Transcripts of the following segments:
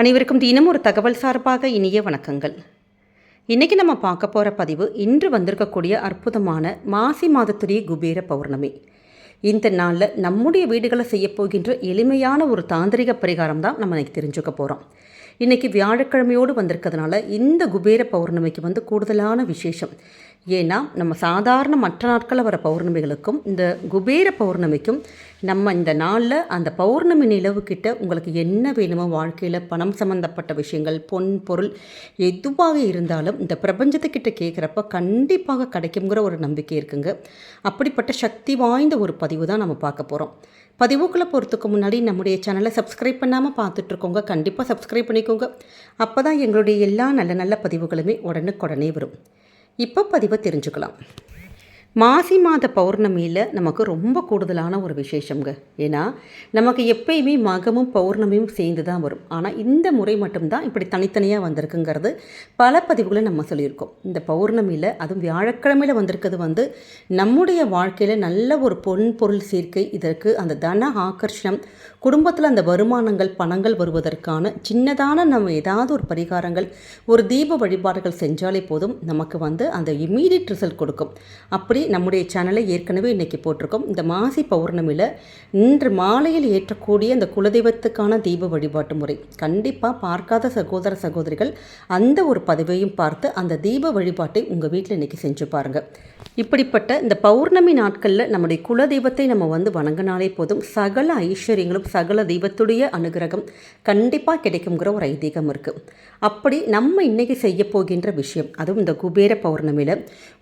அனைவருக்கும் தினம் ஒரு தகவல் சார்பாக இனிய வணக்கங்கள். இன்றைக்கி நம்ம பார்க்க போகிற பதிவு இன்று வந்திருக்கக்கூடிய அற்புதமான மாசி மாதத்துடைய குபேர பௌர்ணமி. இந்த நாளில் நம்முடைய வீடுகளை செய்யப்போகின்ற எளிமையான ஒரு தாந்திரிக பரிகாரம் தான் நம்ம இன்னைக்கு தெரிஞ்சுக்க போகிறோம் இன்றைக்கி வியாழக்கிழமையோடு வந்திருக்கிறதுனால இந்த குபேர பௌர்ணமிக்கு வந்து கூடுதலான விசேஷம். ஏன்னா நம்ம சாதாரண மற்ற நாட்களில் வர பௌர்ணமிகளுக்கும் இந்த குபேர பௌர்ணமிக்கும் நம்ம இந்த நாளில் அந்த பௌர்ணமி நிலவு கிட்ட உங்களுக்கு என்ன வேணுமோ வாழ்க்கையில் பணம் சம்மந்தப்பட்ட விஷயங்கள் பொன் பொருள் எதுவாக இருந்தாலும் இந்த பிரபஞ்சத்துக்கிட்ட கேட்குறப்ப கண்டிப்பாக கிடைக்குங்கிற ஒரு நம்பிக்கை இருக்குங்க. அப்படிப்பட்ட சக்தி வாய்ந்த ஒரு பதிவு தான் நம்ம பார்க்க போகிறோம் பதிவுக்குள்ளே போகிறதுக்கு முன்னாடி நம்முடைய சேனலை சப்ஸ்கிரைப் பண்ணாமல் பார்த்துட்ருக்கோங்க கண்டிப்பாக சப்ஸ்கிரைப் பண்ணிக்கோங்க அப்போ தான் எங்களுடைய எல்லா நல்ல நல்ல பதிவுகளுமே உடனுக்குடனே வரும். இப்போ பதிவை தெரிஞ்சுக்கலாம். மாசி மாத பௌர்ணமியில் நமக்கு ரொம்ப கூடுதலான ஒரு விசேஷங்க ஏன்னா நமக்கு எப்பயுமே மகமும் பௌர்ணமியும் சேர்ந்து தான் வரும். ஆனால் இந்த முறை மட்டும்தான் இப்படி தனித்தனியாக வந்திருக்குங்கிறது பல பதிவுகளை நம்ம சொல்லியிருக்கோம். இந்த பௌர்ணமியில் அதுவும் வியாழக்கிழமையில் வந்திருக்கிறது வந்து நம்முடைய வாழ்க்கையில் நல்ல ஒரு பொன் பொருள் சேர்க்கை. இதற்கு அந்த தன ஆகர்ஷணம் குடும்பத்தில் அந்த வருமானங்கள் பணங்கள் வருவதற்கான சின்னதான நம்ம ஏதாவது ஒரு பரிகாரங்கள் ஒரு தீப வழிபாடுகள் செஞ்சாலே போதும் நமக்கு வந்து அந்த இம்மீடியட் ரிசல்ட் கொடுக்கும். அப்படி நம்முடைய சேனலை ஏற்கனவே இன்றைக்கி போட்டிருக்கோம். இந்த மாசி பௌர்ணமியில் இன்று மாலையில் ஏற்றக்கூடிய அந்த குலதெய்வத்துக்கான தீப வழிபாட்டு முறை. கண்டிப்பாக பார்க்காத சகோதர சகோதரிகள் அந்த ஒரு பதிவையும் பார்த்து அந்த தீப வழிபாட்டை உங்கள் வீட்டில் இன்றைக்கி செஞ்சு பாருங்கள் இப்படிப்பட்ட இந்த பௌர்ணமி நாட்களில் நம்முடைய குலதெய்வத்தை நம்ம வந்து வணங்கினாலே போதும் சகல ஐஸ்வர்யங்களும் சகல தெய்வத்துடைய அனுகிரகம் கண்டிப்பாக கிடைக்குங்கிற ஒரு ஐதீகம் இருக்குது அப்படி நம்ம இன்றைக்கி செய்ய போகின்ற விஷயம் அதுவும் இந்த குபேர பௌர்ணமியில்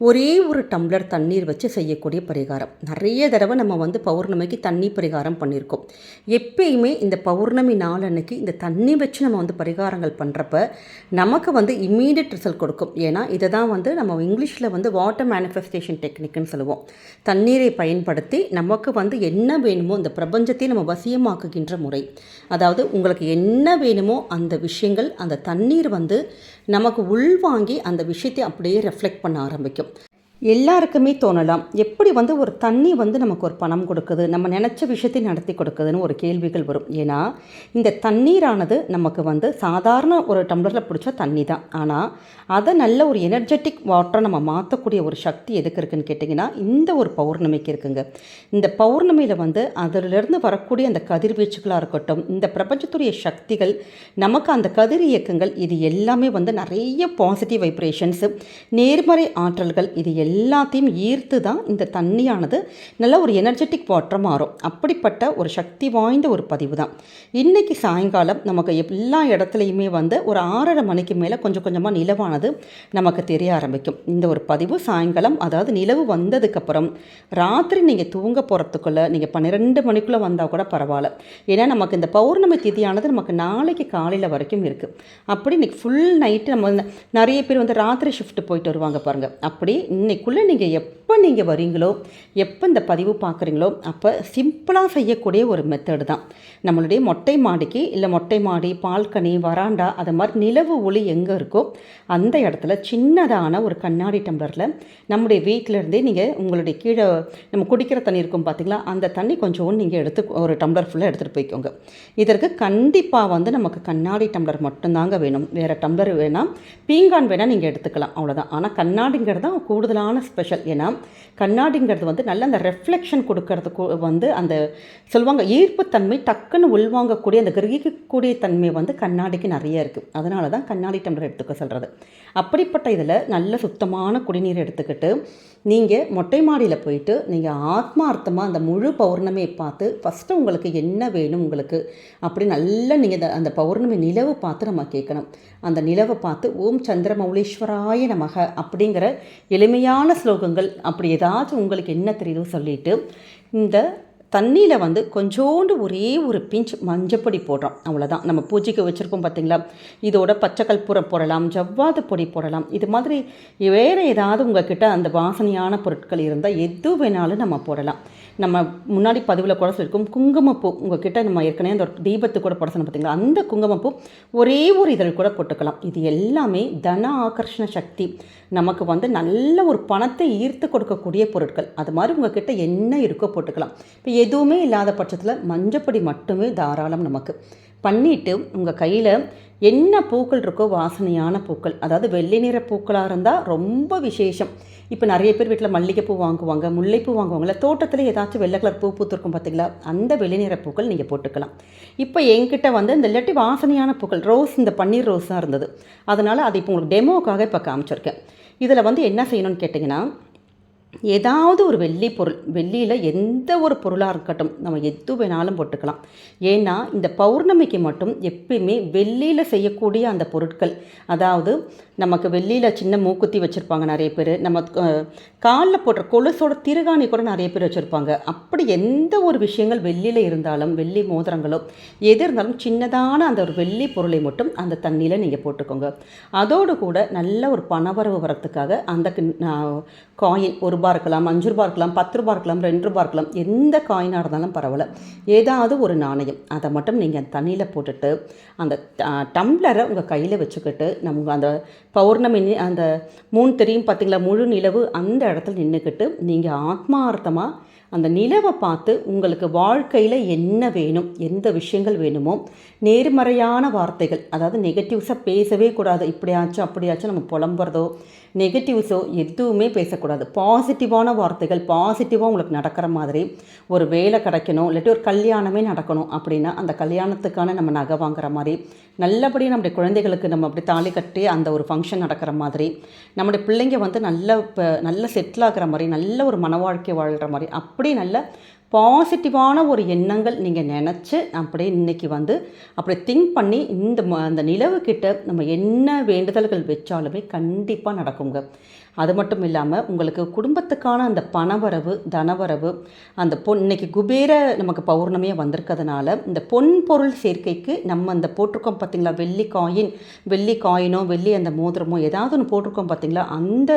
ஒரே ஒரு டம்ளர் தண்ணீர் வச்சு செய்யக்கூடிய பரிகாரம். நிறைய தடவை நம்ம வந்து பௌர்ணமிக்கு தண்ணி பரிகாரம் பண்ணியிருக்கோம். எப்பயுமே இந்த பௌர்ணமி நாள் அன்னைக்கு இந்த தண்ணி வச்சு நம்ம வந்து பரிகாரங்கள் பண்ணுறப்ப நமக்கு வந்து இம்மீடியட் ரிசல்ட் கொடுக்கும். ஏன்னா இதை தான் வந்து நம்ம இங்கிலீஷில் வந்து வாட்டர் மேனிஃபெஸ்டேஷன் டெக்னிக்னு சொல்லுவோம். தண்ணீரை பயன்படுத்தி நமக்கு வந்து என்ன வேணுமோ இந்த பிரபஞ்சத்தை நம்ம வசியமாக்குகின்ற முறை. அதாவது உங்களுக்கு என்ன வேணுமோ அந்த விஷயங்கள் அந்த தண்ணீர் வந்து நமக்கு உள்வாங்கி அந்த விஷயத்தை அப்படியே ரெஃப்ளெக்ட் பண்ண ஆரம்பிக்கும். எல்லாருக்குமே தோணலாம். எப்படி வந்து ஒரு தண்ணி வந்து நமக்கு ஒரு பணம் கொடுக்குது நம்ம நினச்ச விஷயத்தை நடத்தி கொடுக்குதுன்னு ஒரு கேள்விகள் வரும். ஏன்னா இந்த தண்ணீரானது நமக்கு வந்து சாதாரண ஒரு டம்ளரில் பிடிச்ச தண்ணி தான் ஆனால் அதை நல்ல ஒரு எனர்ஜெட்டிக் வாட்டரை நம்ம மாற்றக்கூடிய ஒரு சக்தி எதுக்கு இருக்குன்னு கேட்டிங்கன்னா இந்த ஒரு பௌர்ணமிக்கு இருக்குங்க. இந்த பௌர்ணமியில் வந்து அதிலிருந்து வரக்கூடிய அந்த கதிர்வீச்சுகளாக இருக்கட்டும் இந்த பிரபஞ்சத்துடைய சக்திகள் நமக்கு அந்த கதிர் இயக்கங்கள் இது எல்லாமே வந்து நிறைய பாசிட்டிவ் வைப்ரேஷன்ஸு நேர்மறை ஆற்றல்கள் இது எல்லாத்தையும் ஈர்த்து தான் இந்த தண்ணியானது நல்ல ஒரு எனர்ஜெட்டிக் வாட்டர் மாறும். அப்படிப்பட்ட ஒரு சக்தி வாய்ந்த ஒரு பதிவு தான். இன்றைக்கி சாயங்காலம் நமக்கு எல்லா இடத்துலையுமே வந்து ஒரு ஆறரை மணிக்கு மேலே கொஞ்சம் கொஞ்சமாக நிலவானது நமக்கு தெரிய ஆரம்பிக்கும். இந்த ஒரு பதிவு சாயங்காலம் அதாவது நிலவு வந்ததுக்கப்புறம் ராத்திரி நீங்கள் தூங்க போகிறதுக்குள்ளே நீங்கள் பன்னிரெண்டு மணிக்குள்ளே வந்தால் கூட பரவாயில்ல. ஏன்னா நமக்கு இந்த பௌர்ணமி திதியானது நமக்கு நாளைக்கு காலையில் வரைக்கும் இருக்குது அப்படி இன்றைக்கி ஃபுல் நைட்டு நம்ம நிறைய பேர் வந்து ராத்திரி ஷிஃப்ட் போயிட்டு வருவாங்க பாருங்கள் அப்படி இன்னைக்குள்ளே நீங்கள் எப்போ நீங்கள் வரீங்களோ எப்போ இந்த பதிவு பார்க்குறீங்களோ அப்போ சிம்பிளாக செய்யக்கூடிய ஒரு மெத்தடு தான். நம்மளுடைய மொட்டை மாடிக்கு இல்லை மொட்டை மாடி பால்கனி வராண்டா அது மாதிரி நிலவு ஒளி எங்கே இருக்கோ அந்த இடத்துல சின்னதான ஒரு கண்ணாடி டம்ளரில் நம்முடைய வீட்டிலேருந்தே நீங்கள் உங்களுடைய கீழே நம்ம குடிக்கிற தண்ணி இருக்கும் பார்த்தீங்களா அந்த தண்ணி கொஞ்சம் நீங்கள் எடுத்து ஒரு டம்ளர் ஃபுல்லாக எடுத்துகிட்டு போய்க்கோங்க. இதற்கு கண்டிப்பாக வந்து நமக்கு கண்ணாடி டம்ளர் மட்டும்தாங்க வேணும். வேறு டம்ளர் வேணால் பீங்கான் வேணால் நீங்கள் எடுத்துக்கலாம் அவ்வளோதான் ஆனால் கண்ணாடிங்கிறது தான் கூடுதலான ஸ்பெஷல் ஏன்னா கண்ணாடிங்கிறது வந்து நல்ல அந்த ரெஃப்ளெக்ஷன் கொடுக்கறதுக்கு வந்து அந்த சொல்லுவாங்க ஈர்ப்புத்தன்மை டக்குன்னு உள்வாங்கக்கூடிய அந்த கிரகிக்கக்கூடிய தன்மை வந்து கண்ணாடிக்கு நிறைய இருக்குது அதனால தான் கண்ணாடி டம்ளர் எடுத்துக்க சொல்கிறது அப்படிப்பட்ட இதில் நல்ல சுத்தமான குடிநீர் எடுத்துக்கிட்டு நீங்கள் மொட்டை மாடியில் போயிட்டு நீங்கள் ஆத்மார்த்தமாக அந்த முழு பௌர்ணமியை பார்த்து ஃபஸ்ட்டு உங்களுக்கு என்ன வேணும் உங்களுக்கு அப்படி நல்லா நீங்கள் அந்த பௌர்ணமி நிலவு பார்த்து நம்ம கேட்கணும். அந்த நிலவை பார்த்து ஓம் சந்திரமௌலீஸ்வராய நமக அப்படிங்கிற எளிமையாக எளிமையான ஸ்லோகங்கள். அப்படி ஏதாச்சும் உங்களுக்கு என்ன தெரியுதோ சொல்லிவிட்டு இந்த தண்ணியில் வந்து கொஞ்சோண்டு ஒரே ஒரு பிஞ்ச் மஞ்சப்பொடி போடுறோம். அவ்வளோதான் நம்ம பூஜைக்கு வச்சுருக்கோம் பார்த்தீங்களா இதோட பச்சை கற்பூரம் போடலாம் ஜவ்வாது பொடி போடலாம். இது மாதிரி வேறு ஏதாவது உங்ககிட்ட அந்த வாசனையான பொருட்கள் இருந்தால் எது வேணாலும் நம்ம போடலாம். நம்ம முன்னாடி பதிவில் கூட சொல்லியிருக்கோம். குங்குமப்பூ உங்கள் கிட்டே நம்ம ஏற்கனவே அந்த தீபத்து கூட போட சொன்னோம் பார்த்தீங்களா அந்த குங்குமப்பூ ஒரே ஒரு இதழ் கூட போட்டுக்கலாம். இது எல்லாமே தன ஆகர்ஷண சக்தி. நமக்கு வந்து நல்ல ஒரு பணத்தை ஈர்த்து கொடுக்கக்கூடிய பொருட்கள். அது மாதிரி உங்கள் கிட்டே என்ன இருக்கோ போட்டுக்கலாம். இப்போ எதுவுமே இல்லாத பட்சத்தில் மஞ்சப்பொடி மட்டுமே தாராளம் நமக்கு. பண்ணிவிட்டு உங்கள் கையில் என்ன பூக்கள் இருக்கோ வாசனையான பூக்கள் அதாவது வெள்ளை நிற பூக்களாக இருந்தால் ரொம்ப விசேஷம். இப்போ நிறைய பேர் வீட்டில் மல்லிகைப்பூ வாங்குவாங்க முல்லைப்பூ வாங்குவாங்க தோட்டத்தில் ஏதாச்சும் வெள்ளை கலர் பூ பூத்திருக்கும் பார்த்தீங்களா அந்த வெள்ளை நிற பூக்கள் நீங்கள் போட்டுக்கலாம். இப்போ என்கிட்ட வந்து இந்த இல்லாட்டி வாசனையான பூக்கள் ரோஸ் இந்த பன்னீர் ரோஸாக இருந்தது. அதனால் அதை இப்போ உங்களுக்கு டெமோக்காக இப்போ காமிச்சிருக்கேன். இதில் வந்து என்ன செய்யணும்னு கேட்டிங்கன்னா ஏதாவது ஒரு வெள்ளி பொருள் வெள்ளியில் எந்த ஒரு பொருளாக இருக்கட்டும் நம்ம எது வேணாலும் போட்டுக்கலாம். ஏன்னா இந்த பௌர்ணமிக்கு மட்டும் எப்பயுமே வெள்ளியில் செய்யக்கூடிய அந்த பொருட்கள் அதாவது நமக்கு வெள்ளியில் சின்ன மூக்குத்தி வச்சுருப்பாங்க நிறைய பேர் நம்ம காலில் போடுற கொலுசோட திருகாணி கூட நிறைய பேர் வச்சுருப்பாங்க. அப்படி எந்த ஒரு விஷயங்கள் வெள்ளியில் இருந்தாலும் வெள்ளி மோதிரங்களோ எது இருந்தாலும் சின்னதான அந்த ஒரு வெள்ளி பொருளை மட்டும் அந்த தண்ணியில் நீங்கள் போட்டுக்கோங்க. அதோடு கூட நல்ல ஒரு பணவரவு வரத்துக்காக அந்த காயின் ஒரு ரூபா இருக்கலாம் அஞ்சு ரூபா இருக்கலாம் பத்து ரூபா இருக்கலாம் ரெண்டு ரூபா இருக்கலாம் எந்த காயினாக இருந்தாலும் பரவாயில்ல. ஏதாவது ஒரு நாணயம். அதை மட்டும் நீங்கள் தண்ணியில் போட்டுட்டு அந்த டம்ளரை உங்கள் கையில் வச்சுக்கிட்டு நம்ம அந்த பௌர்ணமி அந்த மூணு தெரியும் பார்த்தீங்களா முழு நிலவு அந்த இடத்துல நின்றுக்கிட்டு நீங்கள் ஆத்மார்த்தமாக அந்த நிலவை பார்த்து உங்களுக்கு வாழ்க்கையில் என்ன வேணும் எந்த விஷயங்கள் வேணுமோ நேர்மறையான வார்த்தைகள் அதாவது நெகட்டிவ்ஸாக பேசவே கூடாது. இப்படியாச்சும் அப்படியாச்சும் நம்ம புலம்புறதோ நெகட்டிவ்ஸோ எதுவுமே பேசக்கூடாது. பாசிட்டிவான வார்த்தைகள் பாசிட்டிவாக உங்களுக்கு நடக்கிற மாதிரி ஒரு வேலை கிடைக்கணும் இல்லாட்டி ஒரு கல்யாணமே நடக்கணும் அப்படின்னா அந்த கல்யாணத்துக்கான நம்ம நகை வாங்குற மாதிரி நல்லபடியாக நம்முடைய குழந்தைகளுக்கு நம்ம அப்படி தாலி கட்டி அந்த ஒரு ஃபங்க்ஷன் நடக்கிற மாதிரி நம்முடைய பிள்ளைங்க வந்து நல்ல இப்போ நல்ல செட்டில் ஆகிற மாதிரி நல்ல ஒரு மன வாழ்க்கை வாழ்கிற மாதிரி அப்படி நல்ல பாசிட்டிவான ஒரு எண்ணங்கள் நீங்கள் நினச்சி அப்படியே இன்றைக்கி வந்து அப்படி திங்க் பண்ணி இந்த அந்த நிலவுக்கிட்ட நம்ம என்ன வேண்டுதல்கள் வச்சாலுமே கண்டிப்பாக நடக்குங்க. அது மட்டும் இல்லாமல் உங்களுக்கு குடும்பத்துக்கான அந்த பணவரவு தனவரவு அந்த பொன் இன்னைக்கு குபேர நமக்கு பௌர்ணமியாக வந்திருக்கிறதுனால இந்த பொன் பொருள் சேர்க்கைக்கு நம்ம அந்த போட்டிருக்கோம் பார்த்திங்களா வெள்ளி காயின் வெள்ளி காயினோ வெள்ளி அந்த மோதிரமோ ஏதாவது ஒன்று போட்டிருக்கோம் பார்த்திங்களா அந்த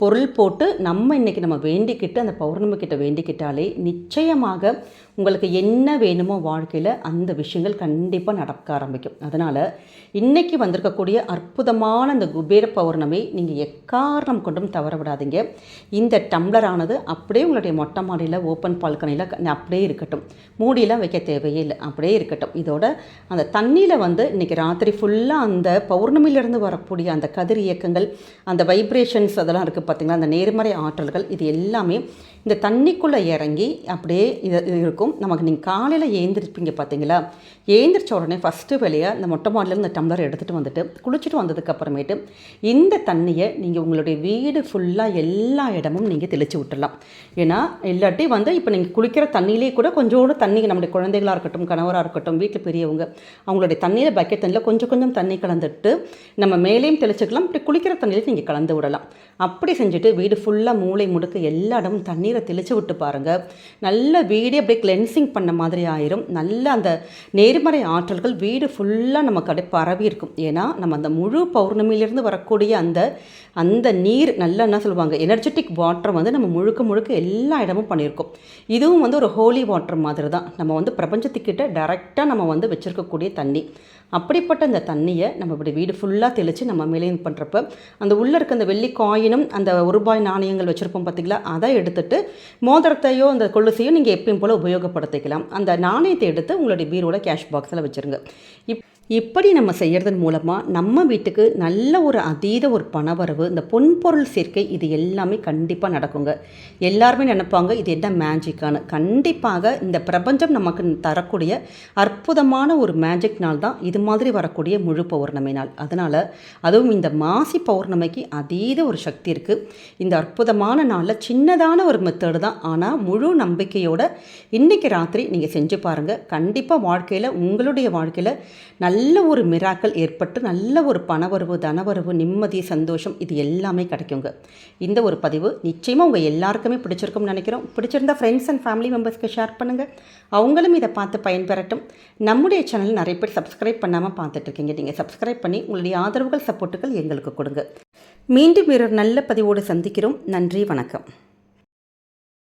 பொருள் போட்டு நம்ம இன்றைக்கி நம்ம வேண்டிக்கிட்டு அந்த பௌர்ணமி கிட்ட வேண்டிக்கிட்டாலே நிச்சயமாக உங்களுக்கு என்ன வேணுமோ வாழ்க்கையில் அந்த விஷயங்கள் கண்டிப்பாக நடக்க ஆரம்பிக்கும். அதனால் இன்றைக்கி வந்திருக்கக்கூடிய அற்புதமான அந்த குபேர பௌர்ணமி நீங்கள் எக்காரணம் கொண்டும் தவற விடாதீங்க. இந்த டம்ளரானது அப்படியே உங்களுடைய மொட்டை மாடியில் ஓப்பன் பால்கனியில் அப்படியே இருக்கட்டும். மூடியெலாம் வைக்க தேவையே இல்லை அப்படியே இருக்கட்டும். இதோட அந்த தண்ணியில் வந்து இன்றைக்கி ராத்திரி ஃபுல்லாக அந்த பௌர்ணமியிலேருந்து வரக்கூடிய அந்த கதிர் இயக்கங்கள் அந்த வைப்ரேஷன்ஸ் அதெல்லாம் இருக்குது பார்த்திங்களா அந்த நேர்மறை ஆற்றல்கள் இது எல்லாமே இந்த தண்ணிக்குள்ளே இறங்கி அப்படியே இது இருக்கும். நமக்கு நீங்கள் காலையில் ஏந்திருப்பீங்க பார்த்தீங்களா? ஏந்திரிச்ச உடனே ஃபஸ்ட்டு வேலையாக இந்த மொட்டை மாடிலேருந்து இந்த டம்ளர் எடுத்துகிட்டு வந்துட்டு குளிச்சுட்டு வந்ததுக்கப்புறமேட்டு இந்த தண்ணியை நீங்கள் உங்களுடைய வீடு ஃபுல்லாக எல்லா இடமும் நீங்கள் தெளித்து விட்டுடலாம் ஏன்னா இல்லாட்டி வந்து இப்போ நீங்கள் குளிக்கிற தண்ணியிலே கூட கொஞ்சோடு தண்ணி நம்முடைய குழந்தைகளாக இருக்கட்டும் கணவராக இருக்கட்டும் வீட்டில் பெரியவங்க அவங்களுடைய தண்ணியில் பக்கெட் தண்ணியில் கொஞ்சம் கொஞ்சம் தண்ணி கலந்துட்டு நம்ம மேலேயும் தெளிச்சுக்கலாம். இப்படி குளிக்கிற தண்ணியில் நீங்கள் கலந்து விடலாம். அப்படி செஞ்சுட்டு வீடு ஃபுல்லாக மூளை முடுக்கு எல்லா இடமும் தண்ணீரை தெளித்து விட்டு பாருங்கள் நல்ல வீடே அப்படியே கிளென்சிங் பண்ண மாதிரி ஆயிரும். நல்ல அந்த நேர்மறை ஆற்றல்கள் வீடு ஃபுல்லாக நமக்கு அப்படியே பரவி இருக்கும். ஏன்னா நம்ம அந்த முழு பௌர்ணமியிலிருந்து வரக்கூடிய அந்த அந்த நீர் நல்லா என்ன சொல்லுவாங்க எனர்ஜெட்டிக் வாட்டர் வந்து நம்ம முழுக்க முழுக்க எல்லா இடமும் பண்ணியிருக்கோம். இதுவும் வந்து ஒரு ஹோலி வாட்டர் மாதிரி தான். நம்ம வந்து பிரபஞ்சத்துக்கிட்ட டைரெக்டாக நம்ம வந்து வச்சுருக்கக்கூடிய தண்ணி. அப்படிப்பட்ட அந்த தண்ணியை நம்ம இப்படி வீடு ஃபுல்லாக தெளித்து நம்ம மெயின்டைன் பண்ணுறப்ப அந்த உள்ளே இருக்க அந்த வெள்ளி காயினும் அந்த ஒரு ரூபாய் நாணயங்கள் வச்சுருப்போம் பார்த்திங்களா அதை எடுத்துட்டு மோதிரத்தையோ அந்த கொலுசையோ நீங்கள் எப்பயும் போல் உபயோகப்படுத்திக்கலாம். அந்த நாணயத்தை எடுத்து உங்களுடைய பீரோட கேஷ் பாக்ஸில் வச்சுருங்க. இப் இப்படி நம்ம செய்கிறதன் மூலமாக நம்ம வீட்டுக்கு நல்ல ஒரு அதீத ஒரு பணவரவு இந்த பொன்பொருள் சேர்க்கை இது எல்லாமே கண்டிப்பாக நடக்குங்க. எல்லாருமே நினைப்பாங்க இது என்ன மேஜிக்கானு கண்டிப்பாக இந்த பிரபஞ்சம் நமக்கு தரக்கூடிய அற்புதமான ஒரு மேஜிக் நாள் தான் இது மாதிரி வரக்கூடிய முழு பௌர்ணமி நாள். அதனால் அதுவும் இந்த மாசி பௌர்ணமிக்கு அதீத ஒரு சக்தி இருக்குது இந்த அற்புதமான நாளில் சின்னதான ஒரு மெத்தடு தான். ஆனால் முழு நம்பிக்கையோடு இன்றைக்கி ராத்திரி நீங்கள் செஞ்சு பாருங்கள் கண்டிப்பாக வாழ்க்கையில் உங்களுடைய வாழ்க்கையில் நல்ல நல்ல ஒரு மிராக்கள் ஏற்பட்டு நல்ல ஒரு பணவரவு தனவரவு நிம்மதி சந்தோஷம் இது எல்லாமே கிடைக்குங்க. இந்த ஒரு பதிவு நிச்சயமாக உங்கள் எல்லாருக்குமே பிடிச்சிருக்கும்னு நினைக்கிறோம். பிடிச்சிருந்தா ஃப்ரெண்ட்ஸ் அண்ட் ஃபேமிலி மெம்பர்ஸ்க்கு ஷேர் பண்ணுங்கள் அவங்களும் இதை பார்த்து பயன்பெறட்டும். நம்முடைய சேனல் நிறைய பேர் சப்ஸ்கிரைப் பண்ணாமல் பார்த்துட்ருக்கீங்க. நீங்கள் சப்ஸ்கிரைப் பண்ணி உங்களுடைய ஆதரவுகள் சப்போர்ட்டுகள் எங்களுக்கு கொடுங்க. மீண்டும் வீரர் நல்ல பதிவோடு சந்திக்கிறோம். நன்றி வணக்கம்.